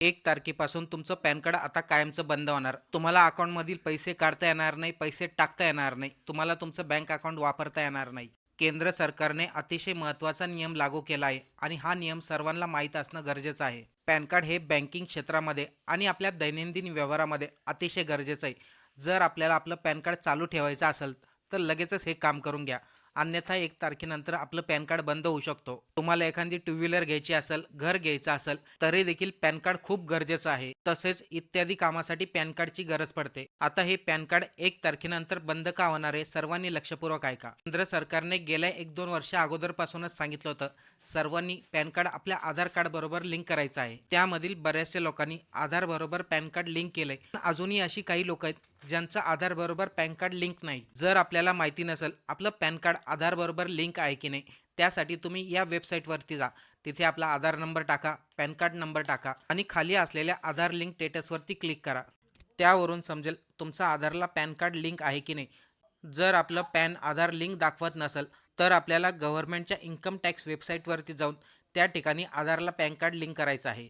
एक तारखेपासून तुमचं पॅन कार्ड आता कायमचं बंद होणार. तुम्हाला अकाउंटमधील पैसे काढता येणार नाही पैसे टाकता येणार नाही तुम्हाला तुमचं बँक अकाउंट वापरता येणार नाही. केंद्र सरकारने अतिशय महत्त्वाचा नियम लागू केला आहे आणि हा नियम सर्वांना माहीत असणं गरजेचं आहे. पॅन कार्ड हे बँकिंग क्षेत्रामध्ये आणि आपल्या दैनंदिन व्यवहारामध्ये अतिशय गरजेचं आहे. जर आपल्याला आपलं पॅन कार्ड चालू ठेवायचं असेल तर लगेचच हे काम करून घ्या. अन्यथा एक तारखेनंतर आपलं पॅन कार्ड बंद होऊ शकतो. तुम्हाला एखादी टू व्हीलर घ्यायची असेल घर घ्यायचं असेल तरी देखील पॅन कार्ड खूप गरजेचं आहे. तसेच इत्यादी कामासाठी पॅन कार्डची गरज पडते. आता हे पॅन कार्ड एक तारखेनंतर बंद का होणार आहे सर्वांनी लक्षपूर्वक ऐका. केंद्र सरकारने गेल्या एक दोन वर्ष अगोदरपासूनच सांगितलं होतं सर्वांनी पॅन कार्ड आपल्या आधार कार्ड बरोबर लिंक करायचं आहे. त्यामधील बऱ्याचशा लोकांनी आधार बरोबर पॅन कार्ड लिंक केलंय. पण अजूनही अशी काही लोक आहेत ज्यांचा आधार बरोबर पॅन कार्ड लिंक नाही. जर आपल्याला माहिती नसेल आपलं पॅन कार्ड आधार बरोबर लिंक आहे की नाही त्यासाठी तुम्ही या वेबसाईटवरती जा. तिथे आपला आधार नंबर टाका पॅन कार्ड नंबर टाका आणि खाली असलेल्या आधार लिंक स्टेटसवरती क्लिक करा. त्यावरून समजेल तुमचा आधारला पॅन कार्ड लिंक आहे की नाही. जर आपलं पॅन आधार लिंक दाखवत नसेल तर आपल्याला गव्हर्नमेंटच्या इन्कम टॅक्स वेबसाईटवरती जाऊन त्या ठिकाणी आधारला पॅन कार्ड लिंक करायचं आहे.